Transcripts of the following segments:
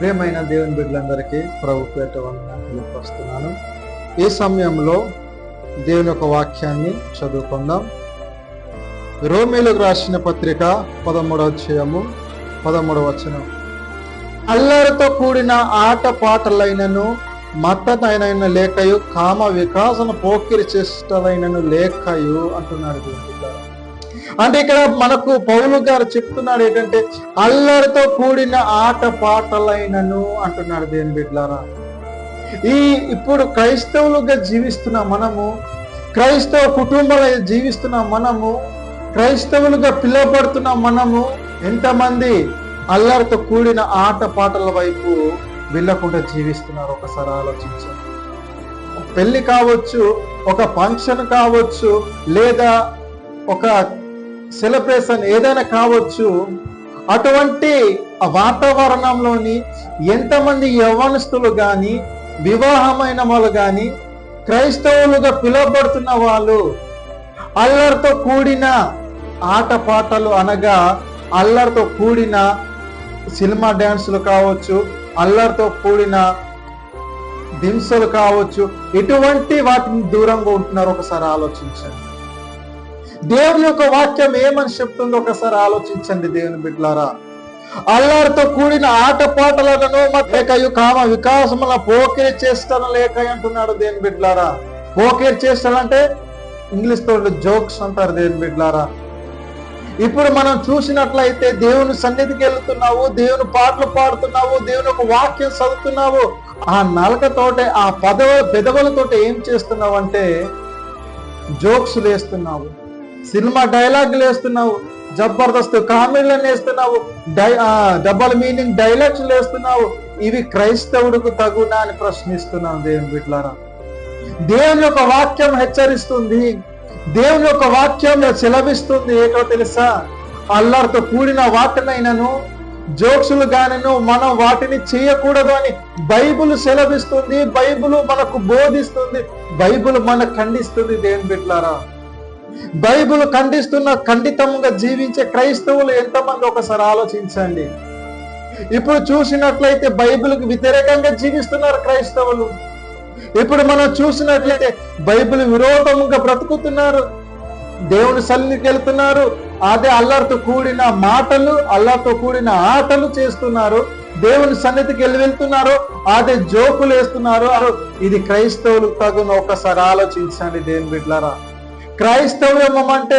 ప్రేమైన దేవుని బిడ్డలందరికీ ప్రభు పేట వందనాలు వస్తున్నాను ఈ సమయంలో దేవుని యొక్క వాక్యాన్ని చదువుకుందాం. రోమిలకు రాసిన పత్రిక పదమూడవ అధ్యాయము పదమూడవ వచనం. అల్లరితో కూడిన ఆట పాటలైనను మత్తనైన లేకయు కామ వికాసన పోకిరి చేష్టలైనను లేకయు అంటున్నాడు దేవుని అంటే ఇక్కడ మనకు పౌలు గారు చెప్తున్నాడు ఏంటంటే అల్లరితో కూడిన ఆట పాటలైనను అంటున్నాడు దేని బిడ్లారా. ఈ ఇప్పుడు క్రైస్తవులుగా జీవిస్తున్న మనము క్రైస్తవ కుటుంబాలు జీవిస్తున్న మనము క్రైస్తవులుగా పిలువబడుతున్న మనము ఎంతమంది అల్లరితో కూడిన ఆట పాటల వైపు వెళ్ళకుండా జీవిస్తున్నారు? ఒకసారి ఆలోచించండి. పెళ్ళి కావచ్చు ఒక ఫంక్షన్ కావచ్చు లేదా ఒక సెలబ్రేషన్ ఏదైనా కావచ్చు అటువంటి ఆ వాతావరణంలోని ఎంతమంది యవనస్తులు కానీ వివాహమైన వాళ్ళు కానీ క్రైస్తవులుగా పిలువబడుతున్న వాళ్ళు అల్లరితో కూడిన ఆటపాటలు అనగా అల్లరితో కూడిన సినిమా డ్యాన్సులు కావచ్చు అల్లరితో కూడిన దింసలు కావచ్చు ఇటువంటి వాటిని దూరంగా ఉంటున్నారు ఒకసారి ఆలోచించండి. దేవుని యొక్క వాక్యం ఏమని చెప్తుందో ఒకసారి ఆలోచించండి దేవుని బిడ్లారా. అల్లారితో కూడిన ఆటపాటలను లేకయు కామ వికాసముల పోకిరి చేస్తాను లేక అంటున్నాడు దేని బిడ్లారా. పోకిరి చేస్తానంటే ఇంగ్లీష్తో జోక్స్ అంటారు దేని బిడ్లారా. ఇప్పుడు మనం చూసినట్లయితే దేవుని సన్నిధికి వెళ్తున్నావు దేవుని పాటలు పాడుతున్నావు దేవుని ఒక వాక్యం చదువుతున్నావు. ఆ నలకతోటే ఆ పదవ పెదవులతోటి ఏం చేస్తున్నావు అంటే జోక్స్ వేస్తున్నావు. సినిమా డైలాగులు వేస్తున్నావు జబర్దస్త్ కామెడీలను వేస్తున్నావు డై డబల్ మీనింగ్ డైలాగ్స్ వేస్తున్నావు. ఇవి క్రైస్తవుడికి తగునా అని ప్రశ్నిస్తున్నాను దేవుని బిడ్లారా దేవుని యొక్క వాక్యం హెచ్చరిస్తుంది. దేవుని యొక్క వాక్యం సెలవిస్తుంది. ఏటో తెలుసా? అల్లరితో కూడిన వాటినైనను జోక్సులు గానను మనం వాటిని చేయకూడదు అని బైబుల్ సెలవిస్తుంది. బైబుల్ మనకు బోధిస్తుంది. బైబుల్ మనకు ఖండిస్తుంది దేవుని బిడ్లారా బైబిల్ ఖండిస్తున్న ఖండితంగా జీవించే క్రైస్తవులు ఎంతమంది ఒకసారి ఆలోచించండి. ఇప్పుడు చూసినట్లయితే బైబిల్కి వ్యతిరేకంగా జీవిస్తున్నారు క్రైస్తవులు. ఇప్పుడు మనం చూసినట్లయితే బైబిల్ విరోధంగా బ్రతుకుతున్నారు. దేవుని సన్నిధికి వెళ్తున్నారు. అదే అల్లరితో కూడిన మాటలు అల్లరితో కూడిన ఆటలు చేస్తున్నారు. దేవుని సన్నిధికి వెళ్ళి వెళ్తున్నారు. అదే జోకులు వేస్తున్నారు. ఇది క్రైస్తవులకు తగున ఒకసారి ఆలోచించండి దేవుని బిడ్లారా క్రైస్తవ్యం అంటే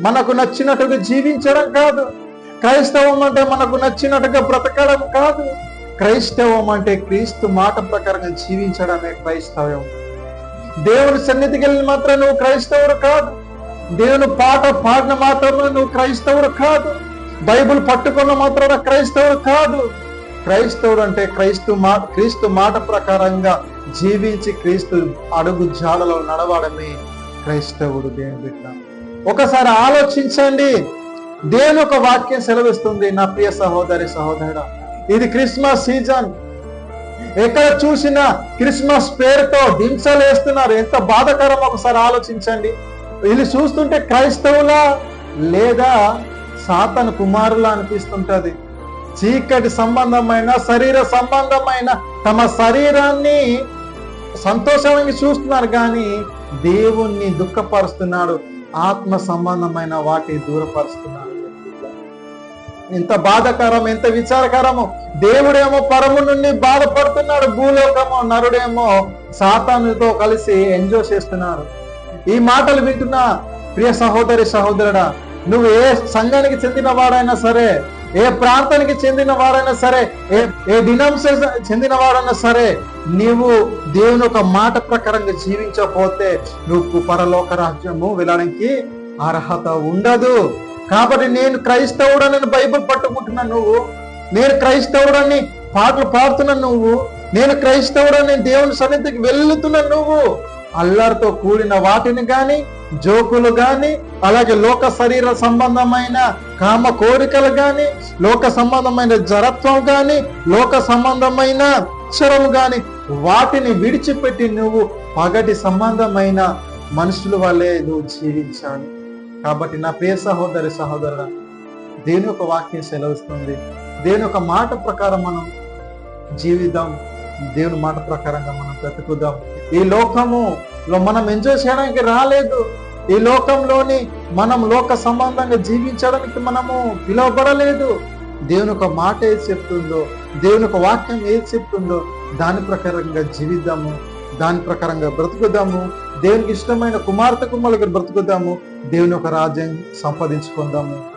మనకు నచ్చినట్టుగా జీవించడం కాదు. క్రైస్తవం అంటే మనకు నచ్చినట్టుగా బ్రతకడం కాదు. క్రైస్తవం అంటే క్రీస్తు మాట ప్రకారంగా జీవించడమే క్రైస్తవం దేవుని సన్నిధికి వెళ్ళిన మాత్రం నువ్వు క్రైస్తవుడు కాదు. దేవుని పాట పాడిన మాత్రమే నువ్వు క్రైస్తవుడు కాదు. బైబిల్ పట్టుకున్న మాత్రమే క్రైస్తవుడు కాదు. క్రైస్తవుడు అంటే క్రైస్తు మాట క్రీస్తు మాట ప్రకారంగా జీవించి క్రీస్తు అడుగు జాడలో నడవడమే క్రైస్తవుడు దేవుని బిడ్డ. ఒకసారి ఆలోచించండి. దేవుని ఒక వాక్యం సెలవిస్తుంది. నా ప్రియ సహోదరి సహోదరుడా ఇది క్రిస్మస్ సీజన్. ఎక్కడ చూసినా క్రిస్మస్ పేరుతో హింసలు వేస్తున్నారు ఎంత బాధకరం ఒకసారి ఆలోచించండి. వీళ్ళు చూస్తుంటే క్రైస్తవులా లేదా సాతను కుమారులా అనిపిస్తుంటది. చీకటి సంబంధమైన శరీర సంబంధమైన తమ శరీరాన్ని సంతోషమని చూస్తున్నారు కానీ దేవుణ్ణి దుఃఖపరుస్తున్నాడు ఆత్మ సంబంధమైన వాటిని దూరపరుస్తున్నాడు. ఎంత బాధకరం ఎంత విచారకరము. దేవుడేమో పరము నుండి బాధపడుతున్నాడు భూలోకము నరుడేమో సాతానుతో కలిసి ఎంజాయ్ చేస్తున్నారు ఈ మాటలు వింటున్న ప్రియ సహోదరి సహోదరుడా నువ్వు ఏ సంఘానికి చెందిన వాడైనా సరే ఏ ప్రాంతానికి చెందిన వాడైనా సరే ఏ ఏ డినామినేషన్ చెందిన వాడైనా సరే నీవు దేవుని ఒక మాట ప్రకారంగా జీవించకపోతే నువ్వు పరలోక రాజ్యము వెళ్ళడానికి అర్హత ఉండదు. కాబట్టి నేను క్రైస్తవుడని బైబిల్ పట్టుకుంటున్నా నువ్వు నేను క్రైస్తవుడని పాటలు పాడుతున్నా నువ్వు నేను క్రైస్తవుడని దేవుని సన్నిధికి వెళ్తున్నా నువ్వు అల్లరితో కూడిన వాటిని గాని జోకులు గాని అలాగే లోక శరీర సంబంధమైన కామ కోరికలు గాని లోక సంబంధమైన జరత్వం గాని లోక సంబంధమైన అక్షరం గాని వాటిని విడిచిపెట్టి నువ్వు పగటి సంబంధమైన మనుషుల వల్లే నువ్వు జీవించాలి. కాబట్టి నా ప్రియ సహోదరి సహోదరు దేని ఒక వాక్యం సెలవుస్తుంది. దేని ఒక మాట ప్రకారం మనం జీవితం దేవుని మాట ప్రకారంగా మనం బ్రతుకుదాం. ఈ లోకములో మనం ఎంజాయ్ చేయడానికి రాలేదు. ఈ లోకంలోని మనం లోక సంబంధంగా జీవించడానికి మనము పిలువబడలేదు. దేవుని ఒక మాట ఏది చెప్తుందో దేవుని ఒక వాక్యం ఏది చెప్తుందో దాని ప్రకారంగా జీవిద్దాము దాని ప్రకారంగా బ్రతుకుదాము దేవునికి ఇష్టమైన కుమార్తె కుమ్మలకి బ్రతుకుదాము దేవుని ఒక రాజ్యం సంపాదించుకుందాము.